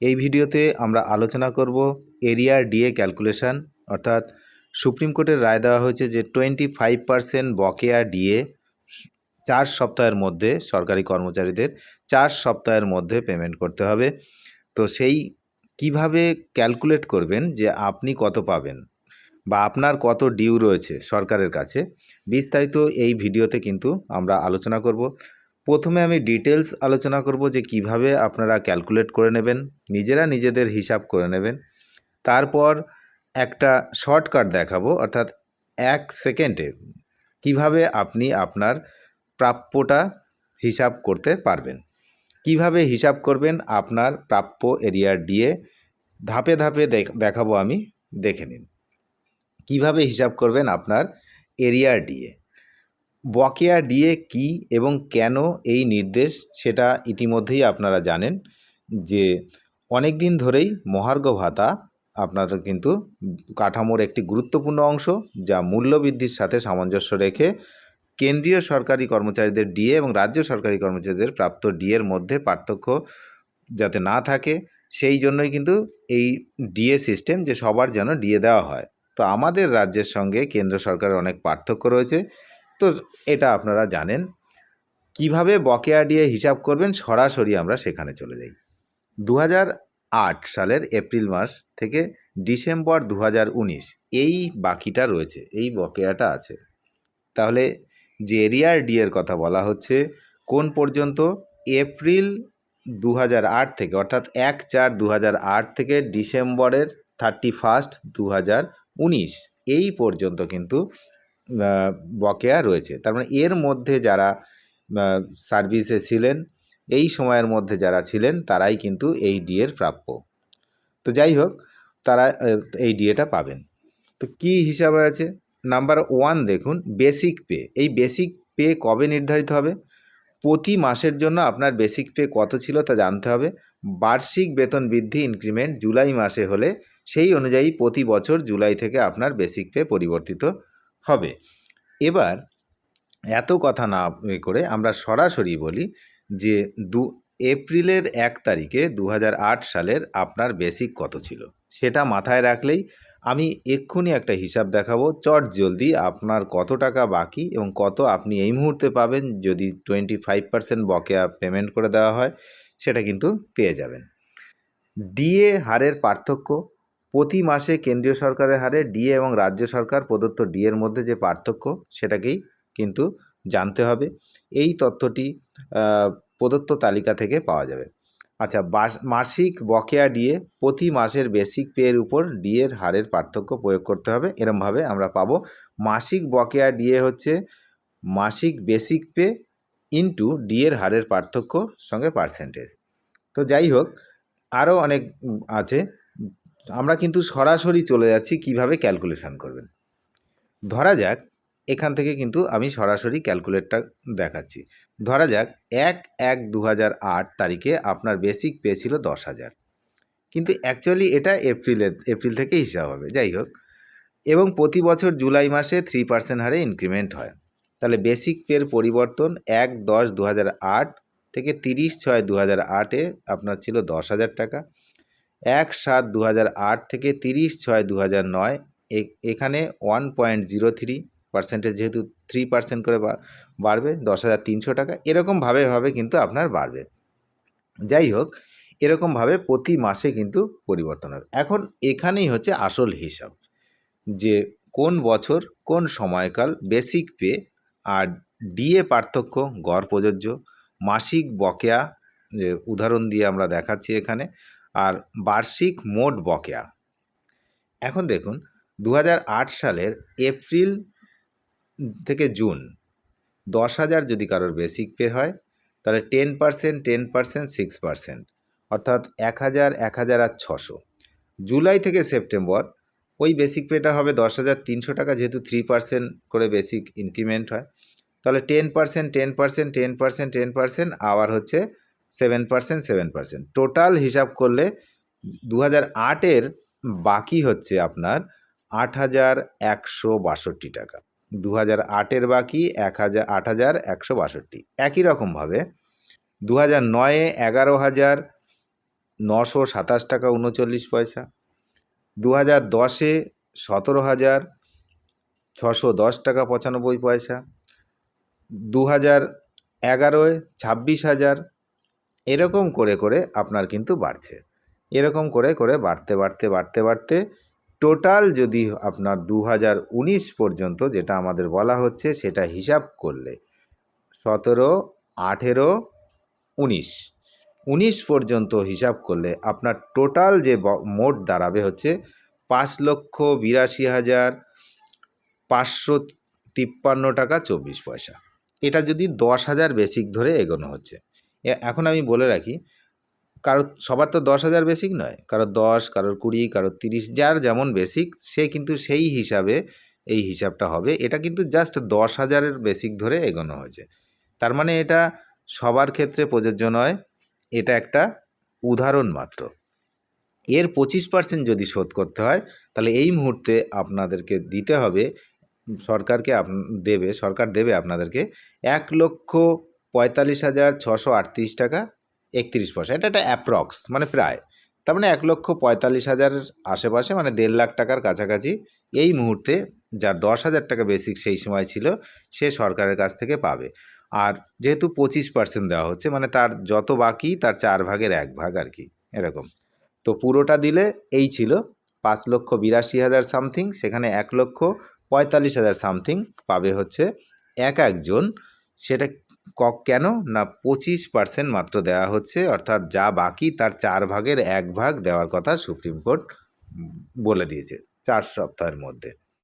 এই ভিডিওতে আমরা আলোচনা করব এরিয়া ডিএ ক্যালকুলেশন, অর্থাৎ সুপ্রিম কোর্টের রায় দেওয়া হয়েছে যে টোয়েন্টি ফাইভ পার্সেন্ট বকেয়া ডিএ চার সপ্তাহের মধ্যে সরকারি কর্মচারীদের চার সপ্তাহের মধ্যে পেমেন্ট করতে হবে। তো সেই কীভাবে ক্যালকুলেট করবেন যে আপনি কত পাবেন বা আপনার কত ডিউ রয়েছে সরকারের কাছে, বিস্তারিত এই ভিডিওতে কিন্তু আমরা আলোচনা করব। প্রথমে আমি ডিটেলস আলোচনা করব যে কীভাবে আপনারা ক্যালকুলেট করে নেবেন, নিজেরা নিজেদের হিসাব করে নেবেন। তারপর একটা শর্টকাট দেখাবো, অর্থাৎ এক সেকেন্ডে কীভাবে আপনি আপনার প্রাপ্যটা হিসাব করতে পারবেন। কীভাবে হিসাব করবেন? আপনার প্রাপ্য এরিয়ার দিয়ে ধাপে ধাপে দেখ- দেখাবো আমি, দেখে নিন। কীভাবে হিসাব করবেন আপনার এরিয়ার ডিএ বকেয়া ডিএ কি এবং কেন এই নির্দেশ সেটা ইতিমধ্যেই আপনারা জানেন যে অনেক দিন ধরেই মহার্ঘ ভাতা আপনাদের কিন্তু কাঠামোর একটি গুরুত্বপূর্ণ অংশ যা মূল্যবৃদ্ধির সাথে সামঞ্জস্য রেখে কেন্দ্রীয় সরকারি কর্মচারীদের ডিএ এবং রাজ্য সরকারি কর্মচারীদের প্রাপ্ত ডিএর মধ্যে পার্থক্য যাতে না থাকে, সেই জন্যই কিন্তু এই ডিএ সিস্টেম যে সবার যেন ডিএ দেওয়া হয়। তো আমাদের রাজ্যের সঙ্গে কেন্দ্র সরকারের অনেক পার্থক্য রয়েছে। তো এটা আপনারা জানেন। কীভাবে বকেয়া ডিএ হিসাব করবেন সরাসরি আমরা সেখানে চলে যাই। দু সালের এপ্রিল মাস থেকে ডিসেম্বর দু এই বাকিটা রয়েছে, এই বকেয়াটা আছে। তাহলে যে এরিয়ার ডিএর কথা বলা হচ্ছে, কোন পর্যন্ত? এপ্রিল দু থেকে, অর্থাৎ এক চার দু থেকে ডিসেম্বরের থার্টি ফার্স্ট দু এই পর্যন্ত কিন্তু বকেয়া রয়েছে। তার মানে এর মধ্যে যারা সার্ভিসে ছিলেন, এই সময়ের মধ্যে যারা ছিলেন, তারাই কিন্তু এই ডিএর প্রাপ্য। তো যাই হোক, তারা এই ডিএটা পাবেন। তো কি হিসাবে আছে? নাম্বার ওয়ান দেখুন বেসিক পে এই বেসিক পে কবে নির্ধারিত হবে? প্রতি মাসের জন্য আপনার বেসিক পে কত ছিল তা জানতে হবে। বার্ষিক বেতন বৃদ্ধি ইনক্রিমেন্ট জুলাই মাসে হলে সেই অনুযায়ী প্রতি বছর জুলাই থেকে আপনার বেসিক পে পরিবর্তিত হবে। এবার এত কথা না করে আমরা সরাসরি বলি যে দু এপ্রিলের এক তারিখে দু হাজার আট সালের আপনার বেসিক কত ছিল? সেটা মাথায় রাখলেই আমি এক্ষুনি একটা হিসাব দেখাবো। চট জলদি আপনার কত টাকা বাকি এবং কত আপনি এই মুহূর্তে পাবেন যদি টোয়েন্টি ফাইভ পার্সেন্ট বকেয়া পেমেন্ট করে দেওয়া হয়, সেটা কিন্তু পেয়ে যাবেন। ডিএ হারের পার্থক্য প্রতি মাসে কেন্দ্রীয় সরকারের হারে ডিএ এবং রাজ্য সরকার প্রদত্ত ডিএর মধ্যে যে পার্থক্য, সেটাকেই কিন্তু জানতে হবে। এই তথ্যটি প্রদত্ত তালিকা থেকে পাওয়া যাবে। আচ্ছা মাসিক বকেয়া ডিএ প্রতি মাসের বেসিক পেয়ের উপর ডিএর হারের পার্থক্য প্রয়োগ করতে হবে। এরমভাবে আমরা পাবো, মাসিক বকেয়া ডিএ হচ্ছে মাসিক বেসিক পে ইন্টু ডিএর হারের পার্থক্য সঙ্গে পার্সেন্টেজ। তো যাই হোক, আরও অনেক আছে। আমরা কিন্তু সরাসরি চলে যাচ্ছি কীভাবে ক্যালকুলেশান করবেন। ধরা যাক, এখান থেকে কিন্তু আমি সরাসরি ক্যালকুলেটটা দেখাচ্ছি। ধরা যাক, এক এক দু তারিখে আপনার বেসিক পে ছিল দশ হাজার কিন্তু অ্যাকচুয়ালি এটা এপ্রিলের এপ্রিল থেকে হিসাব হবে, যাই হোক। এবং প্রতি বছর জুলাই মাসে থ্রি পার্সেন্ট হারে ইনক্রিমেন্ট হয়। তাহলে বেসিক পের পরিবর্তন এক দশ দু থেকে তিরিশ ছয় দু হাজার আটে আপনার ছিল দশ হাজার টাকা। এক সাত দু থেকে তিরিশ ছয় দু নয়। এখানে one point zero three percentage যেহেতু থ্রি পার্সেন্ট করে বাড়বে, দশ হাজার তিনশো টাকা। এরকমভাবে, ভাবে কিন্তু আপনার বাড়বে। যাই হোক, এরকমভাবে প্রতি মাসে কিন্তু পরিবর্তন হবে। এখন এখানেই হচ্ছে আসল হিসাব, যে কোন বছর, কোন সময়কাল বেসিক পে আর ডিএ পার্থক্য, গড় প্রযোজ্য, মাসিক বকেয়া উদাহরণ দিয়ে আমরা দেখাচ্ছি এখানে আর বার্ষিক মোট বকেয়া। এখন দেখুন দু হাজার আট সালের এপ্রিল থেকে জুন, দশ হাজার যদি কারোর বেসিক পে হয়, তাহলে ten percent ten percent, six percent, অর্থাৎ এক হাজার এক হাজার আর ছশো। জুলাই থেকে সেপ্টেম্বর, ওই বেসিক পেটা হবে দশ হাজার তিনশো টাকা, যেহেতু থ্রি পার্সেন্ট করে বেসিক ইনক্রিমেন্ট হয়। তাহলে ten percent ten percent ten percent ten percent, আবার হচ্ছে seven percent seven percent total হিসাব করলে দু হাজার আটের বাকি হচ্ছে আপনার আট হাজার একশো বাষট্টি টাকা। দু হাজার আটের বাকি এক হাজার, আট হাজার একশো বাষট্টি। একই রকমভাবে দু হাজার নয়ে এগারো হাজার নশো সাতাশ টাকা উনচল্লিশ পয়সা। দু হাজার দশে সতেরো হাজার ছশো দশ টাকা পঁচানব্বই পয়সা। দু হাজার এগারোয় ছাব্বিশ হাজার এরকম করে করে আপনার কিন্তু বাড়ছে। এরকম করে করে বাড়তে বাড়তে বাড়তে বাড়তে টোটাল যদি আপনার দু হাজার উনিশ পর্যন্ত যেটা আমাদের বলা হচ্ছে সেটা হিসাব করলে সতেরো, আঠেরো, উনিশ উনিশ পর্যন্ত হিসাব করলে আপনার টোটাল যে মোট দাঁড়াবে হচ্ছে পাঁচ লক্ষ বিরাশি হাজার পাঁচশো তিপ্পান্ন টাকা চব্বিশ পয়সা। এটা যদি দশ হাজার বেসিক ধরে এগোনো হচ্ছে। এখন আমি বলে রাখি কারও সবার তো দশ হাজার বেসিক নয়। কারও দশ, কারোর কুড়ি, কারোর তিরিশ, যার যেমন বেসিক সে কিন্তু সেই হিসাবে এই হিসাবটা হবে। এটা কিন্তু জাস্ট দশ হাজারের বেসিক ধরে এগোনো হয়েছে। তার মানে এটা সবার ক্ষেত্রে প্রযোজ্য নয়। এটা একটা উদাহরণ মাত্র। এর পঁচিশ পার্সেন্ট যদি শোধ করতে হয়, তাহলে এই মুহূর্তে আপনাদেরকে দিতে হবে, সরকারকে দেবে, সরকার দেবে আপনাদেরকে এক লক্ষ পঁয়তাল্লিশ হাজার ছশো আটত্রিশ টাকা, একত্রিশ পয়সা। এটা একটা অ্যাপ্রক্স মানে প্রায়। তার মানে এক লক্ষ পঁয়তাল্লিশ হাজার আশেপাশে মানে দেড় লাখ টাকার কাছাকাছি, এই মুহূর্তে যার দশ হাজার টাকা বেসিক সেই সময় ছিল, সে সরকারের কাছ থেকে পাবে। আর যেহেতু পঁচিশ পার্সেন্ট দেওয়া হচ্ছে মানে তার যত বাকি, তার চার ভাগের এক ভাগ আর কি, এরকম। তো পুরোটা দিলে এই ছিল, পাঁচ লক্ষ বিরাশি হাজার সামথিং সেখানে এক লক্ষ পঁয়তাল্লিশ হাজার সামথিং পাবে হচ্ছে এক একজন, সেটা ক কেন? না, পঁচিশ পার্সেন্ট মাত্র দেওয়া হচ্ছে, অর্থাৎ যা বাকি তার চার ভাগের এক ভাগ দেওয়ার কথা সুপ্রিম কোর্ট বলে দিয়েছে, চার সপ্তাহের মধ্যে।